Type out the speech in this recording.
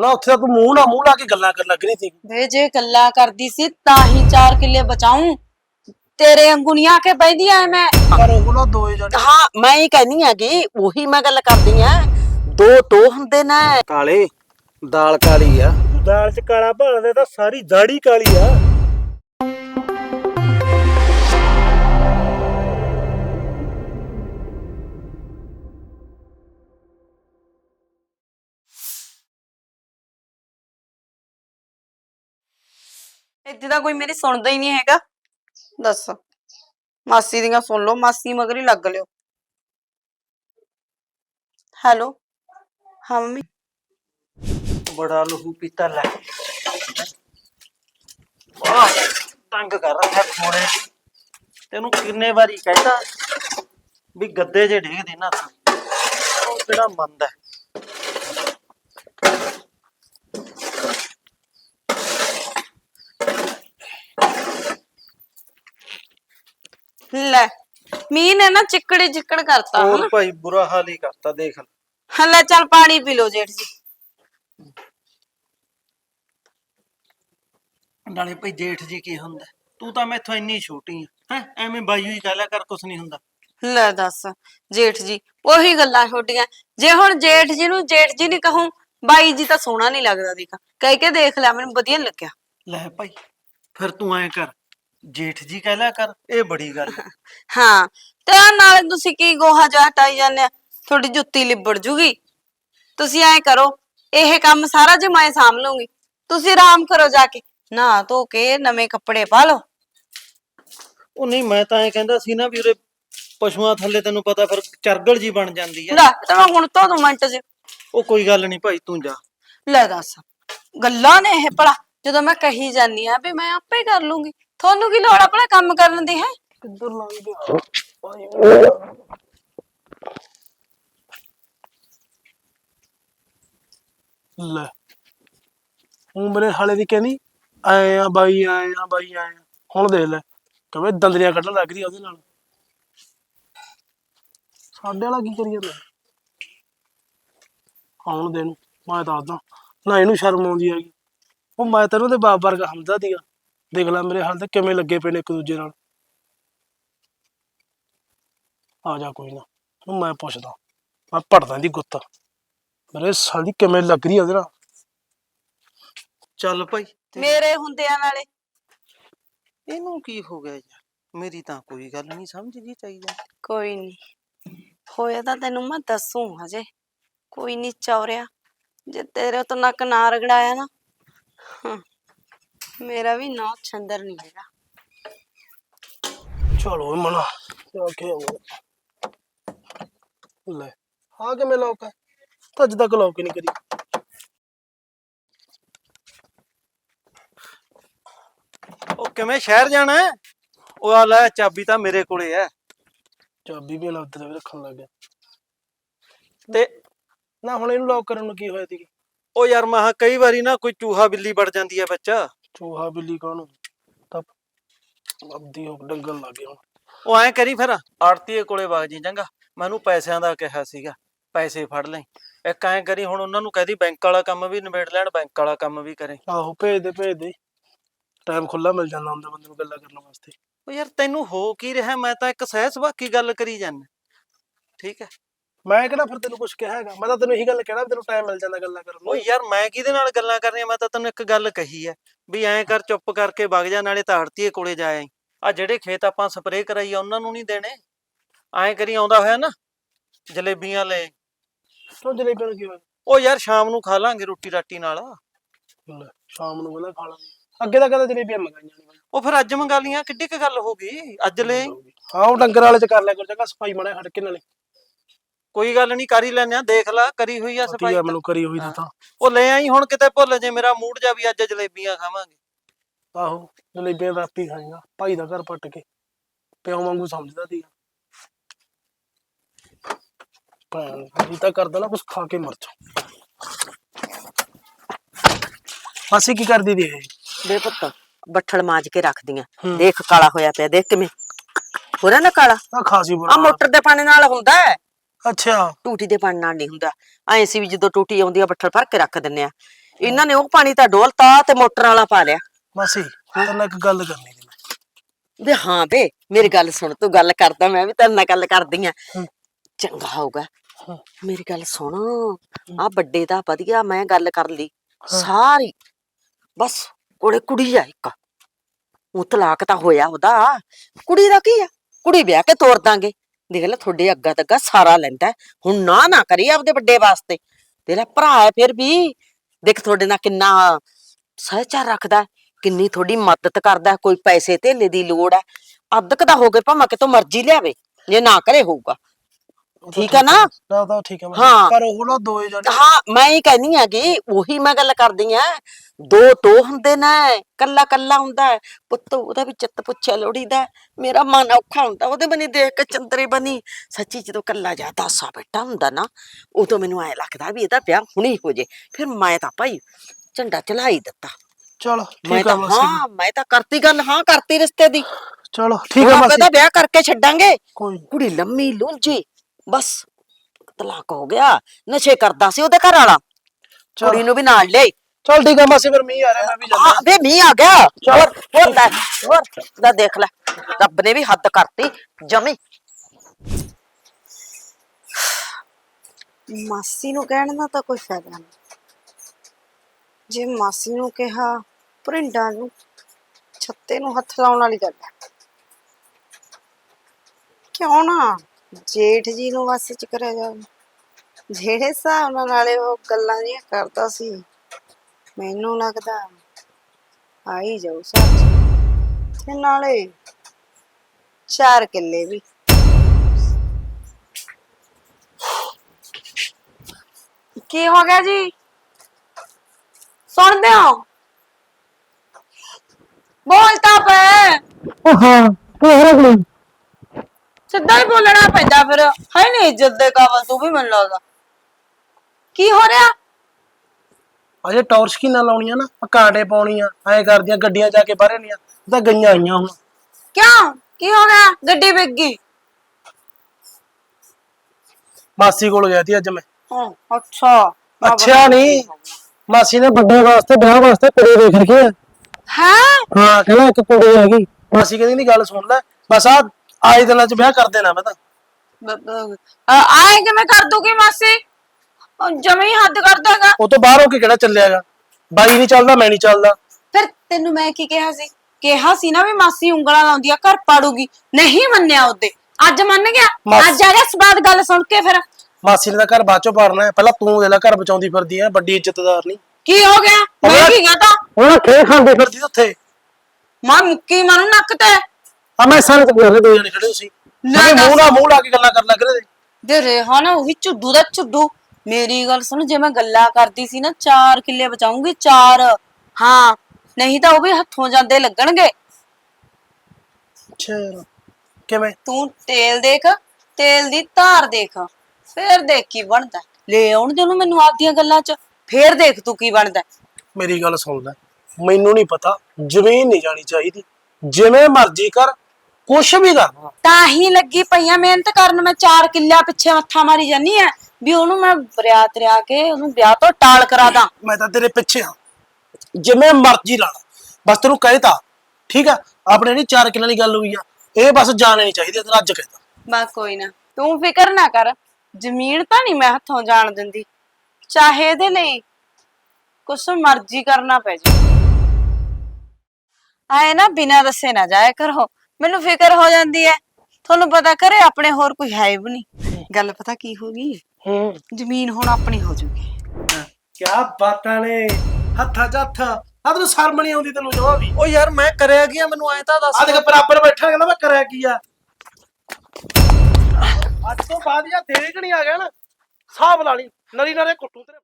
ਨਾ ਉੱਥੇ ਤਾਂ ਤੂੰ ਮੂੰਹ ਨਾਲ ਮੂੰਹ ਲਾ ਕੇ ਗੱਲਾਂ ਕਰਨ ਲੱਗ ਰਹੀ ਸੀ। ਵੇ ਜੇ ਗੱਲਾਂ ਕਰਦੀ ਸੀ ਤਾਂ ਹੀ 4 ਕਿੱਲੇ ਬਚਾਉਂ ਤੇਰੇ ਅੰਗੁਨੀਆਂ ਕੇ ਬੈਂਦੀਆਂ ਮੈਂ। ਪਰ ਉਹ ਨਾ ਦੋਏ ਜਣੇ ਹਾਂ ਮੈਂ ਹੀ ਕਹਿੰਦੀ ਆ ਕਿ ਉਹੀ ਮੈਂ ਗੱਲ ਕਰਦੀ ਆ ਦੋ ਟੋ ਹੁੰਦੇ ਨੇ। ਕਾਲੇ ਦਾਲ ਕਾਲੀ ਆ। ਦਾਲ ਚ ਕਾਲਾ ਭਾਲਦੇ ਤਾਂ ਸਾਰੀ ਦਾੜੀ ਕਾਲੀ ਆ। ਇੱਥੇ ਤਾਂ ਕੋਈ ਮੇਰੀ ਸੁਣਦਾ ਹੀ ਨਹੀਂ ਹੈਗਾ। ਦੱਸ। ਮਾਸੀ ਦੀਆਂ ਸੁਣ ਲਓ, ਮਾਸੀ ਮਗਰ ਹੀ ਲੱਗ ਲਿਓ। ਹੈਲੋ। ਹਾਂ, ਮੰਮੀ। ਬੜਾ ਲਹੂ ਪੀਤਾ ਲੈ। ਵਾਹ, ਤੰਗ ਕਰ ਰਿਹਾ ਖੋੜੇ ਤੈਨੂੰ ਕਿੰਨੇ ਵਾਰੀ ਕਹਿਤਾ ਵੀ ਗੱਦੇ ਜੇ ਡੇਗ ਦੇ ਨਾ ਉਹ ਕਿਹੜਾ ਮੰਨਦਾ ਹੈ। ਲੈ ਮੀਂਹ ਨੇ ਨਾ ਚਿੱਕੜੇ ਚਿੱਕੜ ਕਰਤਾ ਹੋਰ ਹਨਾ? ਭਾਈ ਬੁਰਾ ਹਾਲ ਹੀ ਕਰਤਾ ਦੇਖ। ਲੈ ਹਾਂ ਲੈ ਚੱਲ ਪਾਣੀ ਪੀ ਲਓ ਜੇਠ ਜੀ। ਨਾਲੇ ਭਾਈ ਜੇਠ ਜੀ ਕੀ ਹੁੰਦਾ? ਤੂੰ ਤਾਂ ਮੈਥੋਂ ਇੰਨੀ ਛੋਟੀ ਆ ਹੈ? ਐਵੇਂ ਬਾਈ ਹੀ ਕਹਿ ਲਿਆ ਕਰ ਕੁਛ ਨਹੀਂ ਹੁੰਦਾ। ਲੈ ਦੱਸ ਜੇਠ ਜੀ ਉਹੀ ਗੱਲਾਂ ਛੋਟੀਆਂ ਜੇ ਹੁਣ ਜੇਠ ਜੀ ਨੂੰ ਜੇਠ ਜੀ ਨਹੀਂ ਕਹੂੰ ਬਾਈ ਜੀ ਤਾਂ ਸੋਹਣਾ ਨਹੀਂ ਲੱਗਦਾ ਦੇਖਾ ਕਹਿ ਕੇ ਦੇਖ ਲਿਆ ਮੈਨੂੰ ਵਧੀਆ ਨੀ ਲੱਗਿਆ। ਲੈ ਭਾਈ ਫਿਰ ਤੂੰ ਐ ਕਰ ਜੇਠ ਜੀ ਕਹਿ ਲਿਆ ਕਰ ਇਹ ਬੜੀ ਗੱਲ ਹੈ। ਹਾਂ ਤੇ ਆਹ ਨਾਲੇ ਤੁਸੀਂ ਕੀ ਗੋਹਾ ਜਾ ਹਟਾਈ ਜਾਂਦੇ ਆ? ਤੁਹਾਡੀ ਜੁੱਤੀ ਲਿਬੜ ਜੂਗੀ। ਤੁਸੀਂ ਐਂ ਕਰੋ ਇਹ ਕੰਮ ਸਾਰਾ ਜੇ ਮੈਂ ਸਾਂਭ ਲੂੰਗੀ ਤੁਸੀਂ ਆਰਾਮ ਕਰੋ ਜਾ ਕੇ ਨਹਾ ਧੋ ਕੇ ਨਵੇਂ ਕੱਪੜੇ ਪਾ ਲਓ। ਉਹ ਨਹੀਂ ਮੈਂ ਤਾਂ ਐ ਕਹਿੰਦਾ ਸੀ ਨਾ ਵੀ ਉਰੇ ਪਸ਼ੂਆਂ ਥੱਲੇ ਤੈਨੂੰ ਪਤਾ ਫਿਰ ਚਰਗਲ ਜੀ ਬਣ ਜਾਂਦੀ ਹੈ। ਲੈ ਤੇ ਮੈਂ ਹੁਣ ਧੋ ਦੋ ਮਿੰਟ ਚ ਉਹ ਕੋਈ ਗੱਲ ਨਹੀਂ ਭਾਈ ਤੂੰ ਜਾ। ਲੈ ਦੱਸ ਗੱਲਾਂ ਨੇ ਇਹ ਭਲਾ। ਜਦੋਂ ਮੈਂ ਕਹੀ ਜਾਨੀ ਆ ਵੀ ਮੈਂ ਆਪੇ ਕਰ ਲੂੰਗੀ ਤੁਹਾਨੂੰ ਕੀ ਲੋੜ ਆਪਣਾ ਕੰਮ ਕਰਨ ਦੀ, ਹੈ? ਕਿੱਧਰ ਲੰਘਦੇ ਲੈ ਉਹ ਮੇਰੇ ਹਾਲੇ ਦੀ ਕਹਿੰਦੀ, ਆਏ ਆ ਬਾਈ, ਆਏ ਆ ਬਾਈ, ਆਏ ਆ। ਹੁਣ ਦੇਖ ਲੈ, ਕਿਵੇਂ ਦੰਦਰੀਆਂ ਕੱਢਣ ਲੱਗ ਰਹੀ ਆ ਉਹਦੇ ਨਾਲ। ਸਾਡੇ ਵਾਲਾ ਕੀ ਕਰੀ ਜਾਂਦਾ? ਆਉਣ ਦੇ ਨੂੰ, ਮੈਂ ਤਾਂ ਨਾ ਇਹਨੂੰ ਸ਼ਰਮ ਆਉਂਦੀ ਹੈਗੀ। ਉਹ ਮੈਂ ਤੈਨੂੰ ਤੇ ਬਾਪ ਵਰਗਾ ਸਮਝਦਾ ਦੀਗਾ ਦੇਖ ਲੈ ਮੇਰੇ ਹਾਲ ਤੇ ਕਿਵੇਂ ਲੱਗੇ ਪਏ ਨੇ ਇੱਕ ਦੂਜੇ ਨਾਲ। ਆ ਜਾ ਕੋਈ ਨਾ ਉਹ ਮੈਂ ਪੁੱਛਦਾ ਮੈਂ ਪੜਦਾ ਦੀ ਗੁੱਤ। ਮੇਰੇ ਸਾਲ ਦੀ ਕਿਵੇਂ ਲੱਗ ਰਹੀ ਆ ਉਹਦੇ ਨਾਲ? ਚੱਲ ਭਾਈ ਮੇਰੇ ਹੁੰਦਿਆਂ ਨਾਲੇ। ਇਹਨੂੰ ਕੀ ਹੋ ਗਿਆ ਯਾਰ ਮੇਰੀ ਤਾਂ ਕੋਈ ਗੱਲ ਨਹੀਂ ਸਮਝ ਗਈ ਚਾਹੀਦਾ। ਕੋਈ ਨਹੀਂ ਹੋਇਆ ਤਾਂ ਤੈਨੂੰ ਮੈਂ ਦੱਸੂ ਹਜੇ। ਕੋਈ ਨਹੀਂ ਚੌਰਿਆ ਜੇ ਤੇਰੇ ਤੋਂ ਨੱਕ ਨਾ ਰਗੜਾਇਆ ਨਾ। ਹਮ, ਮੇਰਾ ਵੀ ਨਾਂ ਛੰਦਰ ਨਹੀਂ ਹੈਗਾ। ਚਲੋ ਮਨਾ ਜਾ ਕੇ ਆਵਾਂ ਲੈ ਆ ਕੇ ਮੈਂ ਲੋਕ ਹੈ ਤਾਂ ਅੱਜ ਤੱਕ ਲੋਕ ਹੀ ਨਹੀਂ ਕਰੀ। ਉਹ ਕਿਵੇਂ ਸ਼ਹਿਰ ਜਾਣਾ ਹੈ? ਉਹ ਆ ਲੈ ਚਾਬੀ ਤਾਂ ਮੇਰੇ ਕੋਲੇ ਹੈ। ਚਾਬੀ ਵੀ ਨਾ ਉੱਧਰ ਰੱਖਣ ਲੱਗ ਗਿਆ। ਤੇ ਨਾ ਹੁਣ ਇਹਨੂੰ ਲੌਕ ਕਰਨ ਨੂੰ ਕੀ ਹੋਇਆ ਸੀ ਉਹ ਯਾਰ ਮਹਾ ਕਈ ਵਾਰੀ ਨਾ ਕੋਈ ਚੂਹਾ ਬਿੱਲੀ ਵੜ ਜਾਂਦੀ ਹੈ ਬੱਚਾ ਚੂਹਾ ਬਿੱਲੀ ਕੌਣ ਤਾਂ ਅੱਧੀ ਹੋ ਡੰਗਲ ਲੱਗ ਗਿਆ। ਉਹ ਐਂ ਕਰੀ ਫਿਰ ਆੜਤੀਏ ਕੋਲੇ ਵਗ ਜੀ ਚੰਗਾ। ਮੈਨੂੰ ਪੈਸਿਆਂ ਦਾ ਕਿਹਾ ਸੀਗਾ ਪੈਸੇ ਫੜ ਲੈ। ਇੱਕ ਐਂ ਕਰੀ ਹੁਣ ਉਹਨਾਂ ਨੂੰ ਕਹਦੀ ਬੈਂਕ ਵਾਲਾ ਕੰਮ ਵੀ ਨਿਬੇੜ ਲੈਣ ਬੈਂਕ ਵਾਲਾ ਕੰਮ ਵੀ ਕਰੇ। ਆਹੋ ਭੇਜ ਦੇ ਭੇਜ ਦੇ। ਟਾਈਮ ਖੁੱਲਾ ਮਿਲ ਜਾਂਦਾ ਹੁੰਦਾ ਬੰਦੇ ਨੂੰ ਗੱਲਾਂ ਕਰਨ ਵਾਸਤੇ। ਉਹ ਯਾਰ ਤੈਨੂੰ ਹੋ ਕੀ ਰਿਹਾ? ਮੈਂ ਤਾਂ ਇੱਕ ਸਹਿਜ ਸੁਭਾਅ ਗੱਲ ਕਰੀ ਜਾਂਦਾ ਠੀਕ ਹੈ। ਮੈਂ ਕਿਹੜਾ ਫਿਰ ਤੈਨੂੰ ਕੁਝ ਕਿਹਾ ਹੈਗਾ? ਮੈਂ ਤਾਂ ਤੈਨੂੰ ਇਹੀ ਗੱਲ ਕਹਿਣਾ ਵੀ ਤੈਨੂੰ ਟਾਈਮ ਮਿਲ ਜਾਂਦਾ ਗੱਲਾਂ ਕਰਨ ਨੂੰ। ਉਹ ਯਾਰ ਮੈਂ ਕਿਹਦੇ ਨਾਲ ਗੱਲਾਂ ਕਰਨੀਆਂ? ਮੈਂ ਤਾਂ ਤੈਨੂੰ ਇੱਕ ਗੱਲ ਕਹੀ ਹੈ ਵੀ ਐਂ ਕਰ ਚੁੱਪ ਕਰਕੇ ਵਗ ਜਾ ਨਾਲੇ ਤਾਂ ਆੜਤੀਏ ਕੋਲੇ ਜਾ ਆਈ। ਆ ਜਿਹੜੇ ਖੇਤ ਆਪਾਂ ਸਪਰੇਅ ਕਰਾਈ ਆ ਉਹਨਾਂ ਨੂੰ ਨਹੀਂ ਦੇਣੇ? ਐਂ ਕਰੀ ਆਉਂਦਾ ਹੋਇਆ ਨਾ ਜਲੇਬੀਆਂ ਲੈ। ਕਿਉਂ ਜਲੇਬੀਆਂ ਨੂੰ ਕੀ ਹੋਇਆ? ਉਹ ਯਾਰ ਸ਼ਾਮ ਨੂੰ ਖਾ ਲਾਂਗੇ ਰੋਟੀ ਰਾਟੀ ਨਾਲ। ਸ਼ਾਮ ਨੂੰ ਪਹਿਲਾਂ ਖਾ ਲਾਂਗੇ। ਅੱਗੇ ਤਾਂ ਕਦੇ ਜਲੇਬੀਆਂ ਮੰਗਾਈਆਂ ਨਹੀਂ ਉਹ ਫਿਰ ਅੱਜ ਮੰਗਾ ਲੀਆਂ ਕਿੱਡੀ ਕੁ ਗੱਲ ਹੋ ਗਈ? ਅੱਜ ਲੈ। ਹਾਂ ਉਹ ਡੰਗਰ ਵਾਲੇ ਚ ਕਰ ਲਿਆ ਕਰ ਜਗਾ ਸਫ਼ਾਈ ਮੜਾ ਹਟ ਕੇ ਨਾਲੇ। ਕੋਈ ਗੱਲ ਨਹੀਂ ਕਰ ਹੀ ਲੈਨੇ ਆ ਦੇਖ ਲੈ ਕਰੀ ਹੋਈ ਆ ਸਫ਼ਾਈ ਮੈਨੂੰ ਕਰੀ ਹੋਈ ਤਾਂ ਉਹ ਲੈ ਆਈ ਹੁਣ ਕਿਤੇ ਭੁੱਲ ਜੇ ਮੇਰਾ ਮੂਡ ਜਾ ਵੀ ਅੱਜ ਜਲੇਬੀਆਂ ਖਾਵਾਂਗੇ। ਆਹੋ ਜਲੇਬੀਆਂ ਦਾ ਆਪੀ ਖਾਏਗਾ ਭਾਈ ਦਾ ਘਰ ਪੱਟ ਕੇ ਪਿਓ ਵਾਂਗੂ ਸਮਝਦਾ ਸੀ ਭੈਣ ਜੀ ਤਾਂ ਕਰਦਾ ਨਾ ਕੁਛ ਖਾ ਕੇ ਮਰ ਜਾ ਮਾਸੀ ਕੀ ਕਰਦੀ ਦੀ ਇਹ ਦੇ ਪੁੱਤ ਬੱਠਲ ਮਾਜ ਕੇ ਰੱਖਦੀਆਂ। ਹੂੰ। ਦੇਖ ਕਾਲਾ ਹੋਇਆ ਪਿਆ ਦੇਖ ਕਿਵੇਂ। ਹੋਰਾ ਨਾ ਕਾਲਾ? ਆ ਖਾਸੀ ਆ ਬੁਰਾ ਮੋਟਰ ਦੇ ਪਾਣੀ ਨਾਲ ਹੁੰਦਾ ਹੈ। ਅੱਛਾ। ਟੂਟੀ ਦੇ ਪਾਣੀ ਨਾਲ ਨਹੀਂ ਹੁੰਦਾ। ਐਂ ਸੀ ਵੀ ਜਦੋਂ ਟੂਟੀ ਆਉਂਦੀ ਆ ਬੱਠਲ ਭਰ ਕੇ ਰੱਖ ਦਿੰਨੇ ਆ। ਇਹਨਾਂ ਨੇ ਉਹ ਪਾਣੀ ਤਾਂ ਡੋਲਤਾ ਤੇ ਮੋਟਰ ਵਾਲਾ ਪਾ ਲਿਆ। ਮਾਸੀ ਤੇਰੇ ਨਾਲ ਇੱਕ ਗੱਲ ਕਰਨੀ ਸੀ ਮੈਂ। ਵੇ ਹਾਂ ਵੇ ਮੇਰੀ ਗੱਲ ਸੁਣ ਤੂੰ ਗੱਲ ਕਰਦਾ ਮੈਂ ਵੀ ਤੇਰੇ ਨਾਲ ਗੱਲ ਕਰਦੀ ਆ। ਹਮ। ਚੰਗਾ ਹੋਊਗਾ। ਹਾਂ। ਮੇਰੀ ਗੱਲ ਸੁਣ। ਆ ਵੱਡੇ ਦਾ ਵਧੀਆ ਮੈਂ ਗੱਲ ਕਰ ਲਈ। ਸਾਰੀ। ਬਸ ਕੋਲੇ ਕੁੜੀ ਆ ਇੱਕ। ਉਹ ਤਲਾਕ ਤਾਂ ਹੋਇਆ ਉਹਦਾ। ਕੁੜੀ ਦਾ ਕੀ ਆ? ਕੁੜੀ ਵਿਆਹ ਕੇ ਤੋਰ ਦਾਂਗੇ। ਦੇਖ ਲੈ ਤੁਹਾਡੇ ਅੱਗਾ ਤੱਗਾ ਸਾਰਾ ਲੈਂਦਾ ਹੈ। ਹੁਣ ਨਾ ਨਾ ਕਰੀ ਆਪਦੇ ਵੱਡੇ ਵਾਸਤੇ ਲੈ ਭਰਾ ਹੈ ਫਿਰ ਵੀ ਦੇਖ ਤੁਹਾਡੇ ਨਾਲ ਕਿੰਨਾ ਸਹਿਚਾ ਰੱਖਦਾ ਹੈ, ਕਿੰਨੀ ਤੁਹਾਡੀ ਮਦਦ ਕਰਦਾ ਹੈ, ਕੋਈ ਪੈਸੇ ਧੇਲੇ ਦੀ ਲੋੜ ਹੈ ਅੱਧ ਕੁ ਦਾ ਹੋ ਗਏ ਭਾਵੇਂ ਕਿਤੋਂ ਮਰਜ਼ੀ ਲਿਆਵੇ ਜੇ ਨਾ ਕਰੇ ਹੋਊਗਾ ਠੀਕ ਆ ਨਾ? ਤਾਂ ਠੀਕ ਮਾਸੀ। ਹਾਂ। ਪਰ ਉਹ ਨਾ ਦੋਏ ਜਾਣੇ ਹਾਂ ਮੈਂ ਹੀ ਕਹਿੰਦੀ ਆ ਕਿ ਉਹੀ ਮੈਂ ਗੱਲ ਕਰਦੀ ਆ ਦੋ ਟੋ ਹੁੰਦੇ ਨੇ ਕੱਲਾ ਕੱਲਾ ਹੁੰਦਾ ਹੈ। ਪੁੱਤ ਉਹਦਾ ਵੀ ਚਿੱਤ ਪੁੱਛਿਆ ਲੋੜੀਦਾ ਹੈ। ਮੇਰਾ ਮਨ ਔਖਾ ਹੁੰਦਾ ਉਹਦੇ ਬਣੀ ਦੇਖ ਕੇ ਚੰਦਰੇ ਬਣੀ। ਸੱਚੀ ਜਦੋਂ ਕੱਲਾ ਜਾ ਦਾਸਾ ਬੈਠਾ ਹੁੰਦਾ ਨਾ ਉਦੋਂ ਮੈਨੂੰ ਐ ਲੱਗਦਾ ਵੀ ਇਹਦਾ ਵਿਆਹ ਹੁਣੀ ਹੋ ਜੇ ਫਿਰ ਮੈਂ ਤਾਂ ਭਾਈ ਝੰਡਾ ਚਲਾਈ ਦਿੱਤਾ। ਚਲੋ ਮੈਂ ਠੀਕ ਆ ਤਾਂ ਮਾਸੀ ਹਾਂ ਮੈਂ ਤਾਂ ਕਰਤੀ ਗੱਲ ਹਾਂ ਕਰਤੀ ਰਿਸ਼ਤੇ ਦੀ। ਚਲੋ ਠੀਕ ਹੁਣ ਆ ਆਪਾਂ ਮਾਸੀ ਇਹਦਾ ਵਿਆਹ ਕਰਕੇ ਛੱਡਾਂਗੇ। ਕੋਈ ਨੀ। ਕੁੜੀ ਲੰਮੀ ਲੂੰਜੀ ਬਸ ਤਲਾਕ ਹੋ ਗਿਆ। ਨਸ਼ੇ ਕਰਦਾ ਸੀ ਉਹਦੇ ਘਰ ਵਾਲਾ। ਕੁੜੀ ਚਲ। ਨੂੰ ਵੀ ਨਾਲ ਲਿਆਈ। ਚਲ ਠੀਕ ਆ ਮਾਸੀ ਫਿਰ ਮੀਂਹ ਆ ਰਿਹਾ ਮੈਂ ਵੀ ਜਾਂਦਾ। ਵੇ ਮੀਂਹ ਆ ਗਿਆ। ਹੋਰ ਹੋਰ ਲੈ ਹੋਰ ਦਾ ਦੇਖ ਲੈ। ਰੱਬ ਨੇ ਵੀ ਹੱਦ ਕਰਤੀ ਜਮੀ। ਮਾਸੀ ਨੂੰ ਕਹਿਣ ਦਾ ਤਾਂ ਕੋਈ ਫਾਇਦਾ ਨਹੀਂ। ਜੇ ਮਾਸੀ ਨੂੰ ਕਿਹਾ ਭਰਿੰਡਾਂ ਨੂੰ ਛੱਤੇ ਨੂੰ ਹੱਥ ਲਾਉਣ ਵਾਲੀ ਗੱਲ ਹੈ। ਕਿਉਂ ਨਾ ਜੇਠ ਜੀ ਨੂੰ ਵਸ ਚ ਕਰਿਆ ਜਾਵੇ। ਜਿਹੜੇ ਹਿਸਾਬ ਨਾਲ ਨਾਲੇ ਉਹ ਗੱਲਾਂ ਜਿਹੀਆਂ ਕਰਦਾ ਸੀ। ਮੈਨੂੰ ਲੱਗਦਾ ਆ ਹੀ ਜਾਊ ਸੱਚ ਤੇ ਨਾਲੇ ਚਾਰ ਕਿੱਲੇ ਵੀ। ਕੀ ਹੋ ਗਿਆ ਜੀ? ਸੁਣਦੇ ਹੋ? ਬੋਲਤਾ ਪੈ ਉਹ ਹਾਂ ਕੀ ਹੋ ਰਿਹਾ ਸਿੱਧਾ ਹੀ ਬੋਲਣਾ ਪੈਂਦਾ ਫਿਰ। ਹੈ ਨਹੀਂ ਇੱਜ਼ਤ ਦੇ ਕਾਬਲ ਤੂੰ ਵੀ ਮੈਨੂੰ ਲੱਗਦਾ। ਕੀ ਹੋ ਰਿਹਾ? ਅਜੇ ਟੌਰਚ ਕੀ ਨਾ ਲਾਉਣੀਆਂ ਨਾ ਕਾਂਟੇ ਪਾਉਣੀਆਂ ਐ ਕਰਦੀਆਂ ਗੱਡੀਆਂ ਜਾ ਕੇ ਬਾਹਰੇ ਨਹੀਂ ਤਾਂ ਗਈਆਂ ਆਈਆਂ ਹੁਣ। ਕਿਉਂ? ਕੀ ਹੋ ਗਿਆ? ਗੱਡੀ ਵਿਕ ਗਈ। ਮਾਸੀ ਕੋਲ ਗਿਆ ਸੀ ਅੱਜ ਮੈਂ। ਹਾਂ ਅੱਛਾ। ਅੱਛਾ ਨਹੀਂ ਮਾਸੀ ਨੇ ਵੱਡੇ ਵਾਸਤੇ ਵਿਆਹ ਵਾਸਤੇ ਕੁੜੀ ਵੇਖ ਰਹੀ ਹੈ ਹੈ? ਹਾਂ ਕਹਿੰਦਾ ਇੱਕ ਕੁੜੀ ਹੈਗੀ ਮਾਸੀ ਕਹਿੰਦੀ ਨਹੀਂ ਗੱਲ ਸੁਣ ਲੈ ਬਸ ਆ ਆਏ ਦਿਨਾਂ ਚ ਵਿਆਹ ਕਰ ਦੇਣਾ ਮੈਂ ਤਾਂ। ਆਏ ਕਿਵੇਂ ਕਰ ਦੂਗੀ ਮਾਸੀ? ਜਮੇ ਹੀ ਹੱਦ ਕਰਦਾਗਾ। ਉਹ ਤੋਂ ਬਾਹਰ ਹੋ ਕੇ ਕਿਹੜਾ ਚੱਲਿਆਗਾ? ਬਾਈ ਨਹੀਂ ਚੱਲਦਾ ਮੈਂ ਨਹੀਂ ਚੱਲਦਾ। ਫਿਰ ਤੈਨੂੰ ਮੈਂ ਕੀ ਕਿਹਾ ਸੀ? ਕਿਹਾ ਸੀ ਨਾ ਵੀ ਮਾਸੀ ਉਂਗਲਾਂ ਲਾਉਂਦੀ ਆ ਘਰ ਪਾੜੂਗੀ। ਨਹੀਂ ਮੰਨਿਆ ਉਹਦੇ। ਅੱਜ ਮੰਨ ਗਿਆ? ਮਾਸ- ਅੱਜ ਆ ਗਿਆ ਸਵਾਦ ਗੱਲ ਸੁਣ ਕੇ ਫਿਰ। ਮਾਸੀ ਨੇ ਤਾਂ ਘਰ ਬਾਅਦ ਚੋਂ ਪਾੜਨਾ ਹੈ। ਪਹਿਲਾਂ ਤੂੰ ਇਹਦਾ ਘਰ ਬਚਾਉਂਦੀ ਫਿਰਦੀ ਐ ਵੱਡੀ ਇੱਜ਼ਤਦਾਰ ਨਹੀਂ। ਕੀ ਹੋ ਗਿਆ? ਮੈਂ ਕੀ ਕਹਤਾ ਉਹ ਖੇ ਖਾਂਦੀ ਫਿਰਦੀ ਉੱਥੇ। ਮਾਂ ਮੁੱਕੀ ਮਾਰੂ ਨੱਕ ਤੇ। ਆ ਮੈਂ ਸਾਰੇ ਤੇ ਬੋਲੇ ਦੋ ਜਣੇ ਖੜੇ ਹੋ ਸੀ। ਨਾ, ਨਾ ਨਾ, ਮੂੰਹ ਨਾਲ ਮੂੰਹ ਲਾ ਕੇ ਗੱਲਾਂ ਕਰਨ ਲੱਗ ਰਹੇ ਦੇ ਰੇਹਾ ਨਾ ਉਹੀ ਝੁੱਡੂ ਦਾ ਝੁੱਡੂ। ਮੇਰੀ ਗੱਲ ਸੁਣ ਜੇ ਮੈਂ ਗੱਲਾਂ ਕਰਦੀ ਸੀ ਨਾ ਚਾਰ ਕਿੱਲੇ ਬਚਾਉਂਗੀ ਚਾਰ। ਹਾਂ ਨਹੀਂ ਤਾਂ ਉਹ ਵੀ ਹੱਥੋਂ ਜਾਂਦੇ ਲੱਗਣਗੇ। ਅੱਛਾ ਕਿਵੇਂ? ਤੂੰ ਤੇਲ ਦੇਖ ਤੇਲ ਦੀ ਧਾਰ ਦੇਖ ਫੇਰ ਦੇਖ ਕੀ ਬਣਦਾ। ਲੈ ਆਉਣ ਦੇ ਉਹਨੂੰ ਮੈਨੂੰ ਆਪਦੀਆਂ ਗੱਲਾਂ 'ਚ ਫੇਰ ਦੇਖ ਤੂੰ ਕੀ ਬਣਦਾ। ਮੇਰੀ ਗੱਲ ਸੁਣ ਲੈ ਮੈਨੂੰ ਨਹੀਂ ਪਤਾ ਜ਼ਮੀਨ ਨਹੀਂ ਜਾਣੀ ਚਾਹੀਦੀ। ਜਿਵੇਂ ਮਰਜ਼ੀ ਕਰ ਕੁਛ ਵੀ ਕਰ। ਤਾਂ ਹੀ ਲੱਗੀ ਪਈਆਂ ਮਿਹਨਤ ਕਰਨ ਮੈਂ ਚਾਰ ਕਿੱਲਿਆਂ ਪਿੱਛੇ ਮੱਥਾ ਮਾਰੀ ਜਾਨੀ ਆ। ਵੀ ਉਹਨੂੰ ਮੈਂ ਬਰਿਆਤ ਰਿਆ ਕੇ ਉਹਨੂੰ ਵਿਆਹ ਤੋਂ ਟਾਲ ਕਰਾ ਦਾਂ। ਮੈਂ ਤਾਂ ਤੇਰੇ ਪਿੱਛੇ ਹਾਂ। ਜਿਵੇਂ ਮਰਜ਼ੀ ਲਾ ਲਾ। ਬਸ ਤੈਨੂੰ ਕਹਿਤਾ ਠੀਕ ਆ? ਆਪਣੇ ਨਹੀਂ ਚਾਰ ਕਿੱਲਿਆਂ ਦੀ ਗੱਲ ਹੋਈ ਆ। ਇਹ ਬਸ ਜਾਣੇ ਨਹੀਂ ਚਾਹੀਦੇ ਤੈਨੂੰ ਅੱਜ ਕਹਿਤਾ ਬਾ ਕੋਈ ਨਾ ਤੂੰ ਫਿਕਰ ਨਾ ਕਰ। ਜ਼ਮੀਨ ਤਾਂ ਨਹੀਂ ਮੈਂ ਹੱਥੋਂ ਜਾਣ ਦਿੰਦੀ। ਚਾਹੇ ਇਹਦੇ ਲਈ ਕੁਛ ਮਰਜ਼ੀ ਕਰਨਾ ਪੈ ਜੇ। ਆਏ ਨਾ ਬਿਨਾਂ ਦੱਸੇ ਨਾ ਜਾਇਆ ਕਰੋ। ਮੈਨੂੰ ਫਿਕਰ ਹੋ ਜਾਂਦੀ ਹੈ ਤੁਹਾਨੂੰ ਪਤਾ ਕਰੇ ਆਪਣੇ ਹੋਰ ਕੋਈ ਹੈ ਵੀ ਨਹੀਂ ਗੱਲ ਪਤਾ ਕੀ ਹੋ ਗਈ? ਹੂੰ। ਜ਼ਮੀਨ ਹੁਣ ਆਪਣੀ ਹੋ ਜੂਗੀ। ਕਿਆ ਬਾਤਾਂ ਨੇ। ਹੱਥਾਂ ਹੱਥ। ਆ ਤੈਨੂੰ ਸ਼ਰਮ ਨਹੀਂ ਆਉਂਦੀ ਤੈਨੂੰ ਜਵਾ ਵੀ? ਉਹ ਯਾਰ ਮੈਂ ਕਰਿਆ ਕੀ ਆ? ਮੈਨੂੰ ਐ ਤਾਂ ਦੱਸ ਆ ਦੇਖ ਬਰਾਬਰ ਬੈਠਾ ਕਹਿੰਦਾ ਮੈਂ ਕਰਿਆ ਕੀ ਆ? ਅੱਜ ਤੋਂ ਬਾਅਦ ਜਾਂ ਤੇਰੇ ਕਿ ਨਹੀਂ ਆ ਗਿਆ ਨਾ। ਸਾਹਬ ਲਾ ਲਈ। ਨਰੀ ਨਾਲੇ ਕੁੱਟੂ ਤੇਰੇ।